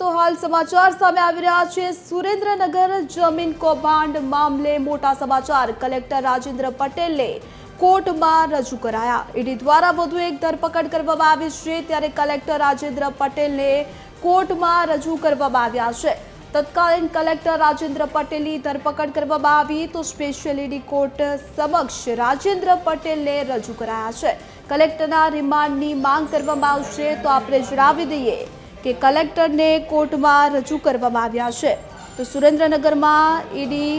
તો હાલ સમાચાર સામે આવી રહ્યા છે. સુરેન્દ્રનગર જમીન કૌભાંડ મામલે મોટા સમાચાર. કલેક્ટર રાજેન્દ્ર પટેલે કોર્ટમાં રજૂ કરાયા. ઈડી દ્વારા વધુ એક ધરપકડ કરવામાં આવી છે, ત્યારે કલેક્ટર રાજેન્દ્ર પટેલને કોર્ટમાં રજૂ કરવામાં આવ્યા છે. તત્કાલીન કલેક્ટર રાજેન્દ્ર પટેલની ધરપકડ કરવામાં આવી, તો સ્પેશિયલ ઈડી કોર્ટ સમક્ષ રાજેન્દ્ર પટેલને રજૂ કરાયા છે. કલેક્ટરના રિમાન્ડની માંગ કરવામાં આવશે, તો આપણે જણાવી દઈએ. કે કલેક્ટરને કોર્ટમાં રજૂ કરવામાં આવ્યા છે. તો સુરેન્દ્રનગરમાં ઈડી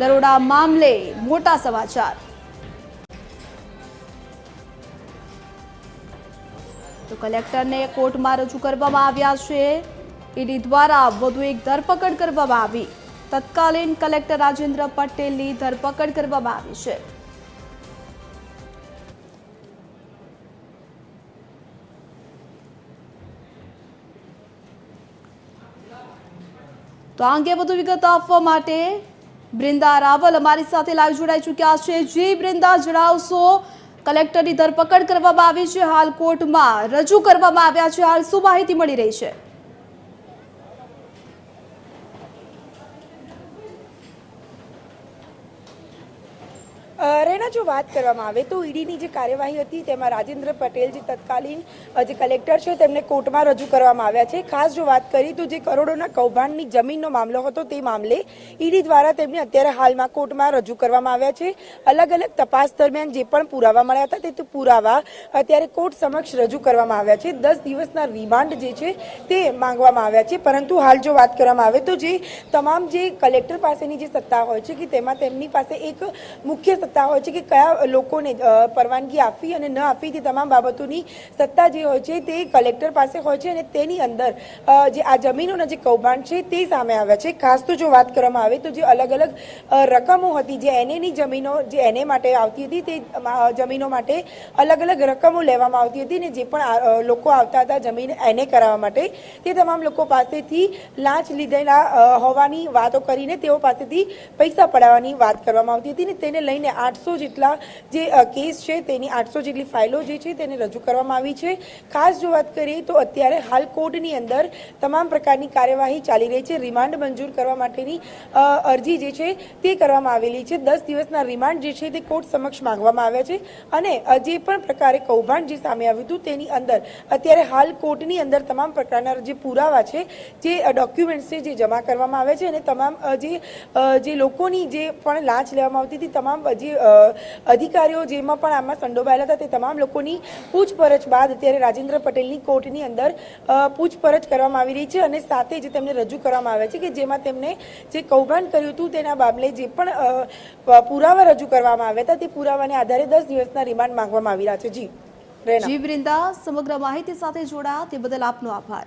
દરોડા મામલે મોટા સમાચાર. તો કલેક્ટરને કોર્ટમાં રજૂ કરવામાં આવ્યા છે. ઈડી દ્વારા વધુ એક ધરપકડ કરવામાં આવી. તત્કાલીન કલેક્ટર રાજેન્દ્ર પટેલની ધરપકડ કરવામાં આવી છે. તો આ અંગે વધુ વિગત આપવા માટે બ્રિંદા રાવલ અમારી સાથે લાઈવ જોડાઈ ચૂક્યા છે. જી બ્રિંદા, જણાવશો, કલેક્ટરની ધરપકડ કરવામાં આવી છે. હાલ કોર્ટમાં રજૂ કરવામાં આવ્યા છે. હાલ શું માહિતી મળી રહી છે? રેના, જો વાત કરવામાં આવે તો ઈડીની જે કાર્યવાહી હતી, તેમાં રાજેન્દ્ર પટેલ જે તત્કાલીન જે કલેક્ટર છે, તેમને કોર્ટમાં રજૂ કરવામાં આવ્યા છે. ખાસ જો વાત કરી, તો જે કરોડોના કૌભાંડની જમીનનો મામલો હતો, તે મામલે ઈડી દ્વારા તેમને અત્યારે હાલમાં કોર્ટમાં રજૂ કરવામાં આવ્યા છે. અલગ અલગ તપાસ દરમિયાન જે પણ પુરાવા મળ્યા હતા, તે પુરાવા અત્યારે કોર્ટ સમક્ષ રજૂ કરવામાં આવ્યા છે. દસ દિવસના રિમાન્ડ જે છે, તે માંગવામાં આવ્યા છે. પરંતુ હાલ જો વાત કરવામાં આવે, તો જે તમામ જે કલેક્ટર પાસેની જે સત્તા હોય છે, કે તેમાં તેમની પાસે એક મુખ્ય સત્તા હોય છે કે કયા લોકોને પરવાનગી આપવી અને ન આપવી તે તમામ બાબતોની સત્તા જે હોય છે તે કલેક્ટર પાસે હોય છે અને તેની અંદર જે આ જમીનોના જે કૌભાંડ છે તે સામે આવ્યા છે. ખાસ તો જો વાત કરવામાં આવે તો જે અલગ અલગ રકમો હતી જે એનેની જમીનો, જે એને માટે આવતી હતી તે જમીનો માટે અલગ અલગ રકમો લેવામાં આવતી હતી ને જે પણ લોકો આવતા હતા જમીન એને કરાવવા માટે, તે તમામ લોકો પાસેથી લાંચ લીધેલા હોવાની વાતો કરીને તેઓ પાસેથી પૈસા પડાવવાની વાત કરવામાં આવતી હતી ને તેને લઈને આઠસો જેટલા જે કેસ છે, તેની આઠસો જેટલી ફાઇલો જે છે, તેને રજૂ કરવામાં આવી છે. ખાસ જો વાત કરીએ તો અત્યારે હાલ કોર્ટની અંદર તમામ પ્રકારની કાર્યવાહી ચાલી રહી છે. રિમાન્ડ મંજૂર કરવા માટેની અરજી જે છે, તે કરવામાં આવેલી છે. દસ દિવસના રિમાન્ડ જે છે, તે કોર્ટ સમક્ષ માંગવામાં આવ્યા છે. અને જે પણ પ્રકારે કૌભાંડ જે સામે આવ્યું હતું, તેની અંદર અત્યારે હાલ કોર્ટની અંદર તમામ પ્રકારના જે પુરાવા છે, જે ડોક્યુમેન્ટ્સ છે, જે જમા કરવામાં આવે છે. અને તમામ જે જે લોકોની જે પણ લાંચ લેવામાં આવતી હતી, તમામ જે અધિકારીઓ જેમાં પણ આમાં સંડોવાયેલા હતા તે તમામ લોકોની પૂછપરછ બાદ અત્યારે રાજેન્દ્ર પટેલની કોર્ટની અંદર પૂછપરછ કરવામાં આવી રહી છે અને સાથે જ તેમને રજૂ કરવામાં આવે છે કે જેમાં તેમને જે કૌભાંડ કર્યું હતું તેના બાબલે જે પણ પુરાવા રજૂ કરવામાં આવ્યા હતા તે પુરાવાને આધારે દસ દિવસના રિમાન્ડ માંગવામાં આવી રહ્યા છે. જી જી, વૃંદા, સમગ્ર માહિતી સાથે જોડાયા તે બદલ આપનો આભાર.